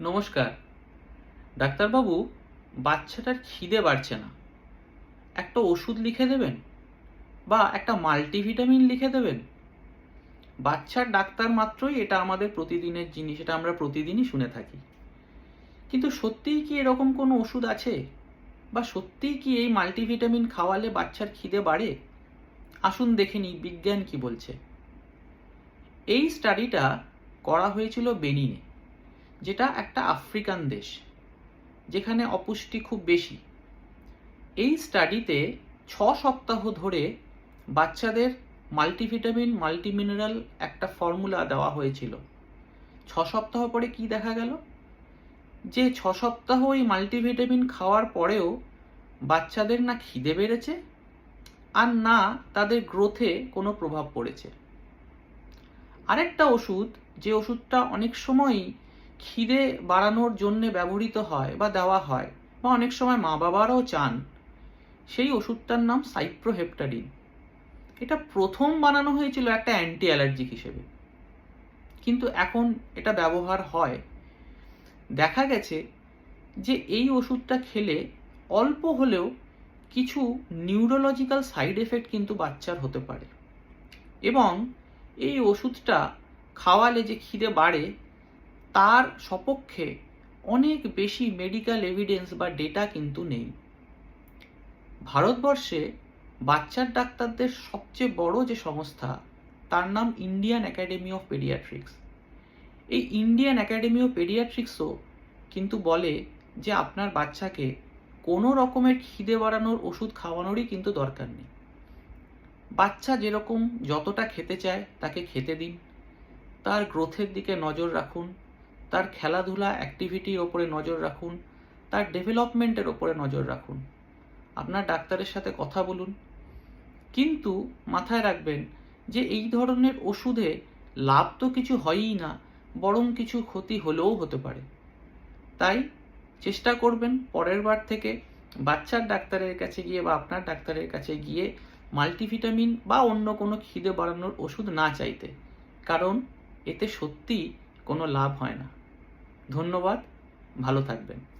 নমস্কার। ডাক্তারবাবু, বাচ্চাটার খিদে বাড়ছে না। একটা ওষুধ লিখে দেবেন? বা একটা মাল্টিভিটামিন লিখে দেবেন? বাচ্চার ডাক্তার মাত্রই এটা আমাদের প্রতিদিনের জিনিস, এটা আমরা প্রতিদিনই শুনে থাকি। কিন্তু সত্যিই কি এরকম কোনো ওষুধ আছে? বা সত্যিই কি এই মাল্টিভিটামিন খাওয়ালে বাচ্চার খিদে বাড়ে? আসুন দেখে নিই, বিজ্ঞান কি বলছে। এই স্টাডিটা করা হয়েছিল বেনিনে। যেটা একটা আফ্রিকান দেশ, যেখানে অপুষ্টি খুব বেশি। এই স্টাডিতে ছ সপ্তাহ ধরে বাচ্চাদের মাল্টিভিটামিন মাল্টিমিনারেল একটা ফর্মুলা দেওয়া হয়েছিল। ছ সপ্তাহ পরে কি দেখা গেল? যে ছ সপ্তাহ ওই মাল্টিভিটামিন খাওয়ার পরেও বাচ্চাদের না খিদে বেড়েছে আর না তাদের গ্রোথে কোনো প্রভাব পড়েছে। আরেকটা ওষুধ, যে ওষুধটা অনেক সময়ই খিদে বাড়ানোর জন্য ব্যবহৃত হয় বা দেওয়া হয় বা অনেক সময় মা বাবারাও চান। সেই ওষুধটার নাম সাইপ্রোহেপটাডিন। এটা প্রথম বানানো হয়েছিল একটা অ্যান্টি অ্যালার্জিক হিসেবে। কিন্তু এখন এটা ব্যবহার হয়। দেখা গেছে যে এই ওষুধটা খেলে অল্প হলেও কিছু নিউরোলজিক্যাল সাইড এফেক্ট কিন্তু বাচ্চার হতে পারে। এবং এই ওষুধটা খাওয়ালে যে খিদে বাড়ে তার সপক্ষে অনেক বেশি মেডিকেল এভিডেন্স বা ডেটা কিন্তু নেই। ভারতবর্ষে বাচ্চার ডাক্তারদের সবচেয়ে বড় যে সংস্থা, তার নাম ইন্ডিয়ান একাডেমি অফ পেডিয়াট্রিক্স এই ইন্ডিয়ান একাডেমি অফ পেডিয়াট্রিক্সও কিন্তু বলে যে আপনার বাচ্চাকে কোনো রকমের খিদে বাড়ানোর ওষুধ খাওয়ানোরই কিন্তু দরকার নেই। বাচ্চা যেরকম যতটা খেতে চায় তাকে খেতে দিন। তার গ্রোথের দিকে নজর রাখুন। তার খেলাধুলা অ্যাক্টিভিটির ওপরে নজর রাখুন, তার ডেভেলপমেন্টের ওপরে নজর রাখুন। আপনার ডাক্তারের সাথে কথা বলুন। কিন্তু মাথায় রাখবেন যে এই ধরনের ওষুধে লাভ তো কিছু হয়ই না, বরং কিছু ক্ষতি হলেও হতে পারে। তাই চেষ্টা করবেন পরের বার থেকে বাচ্চার ডাক্তারের কাছে গিয়ে বা আপনার ডাক্তারের কাছে গিয়ে মাল্টিভিটামিন বা অন্য কোনো খিদে বাড়ানোর ওষুধ না চাইতে, কারণ এতে সত্যিই কোনো লাভ হয় না। ধন্যবাদ ভালো থাকবেন।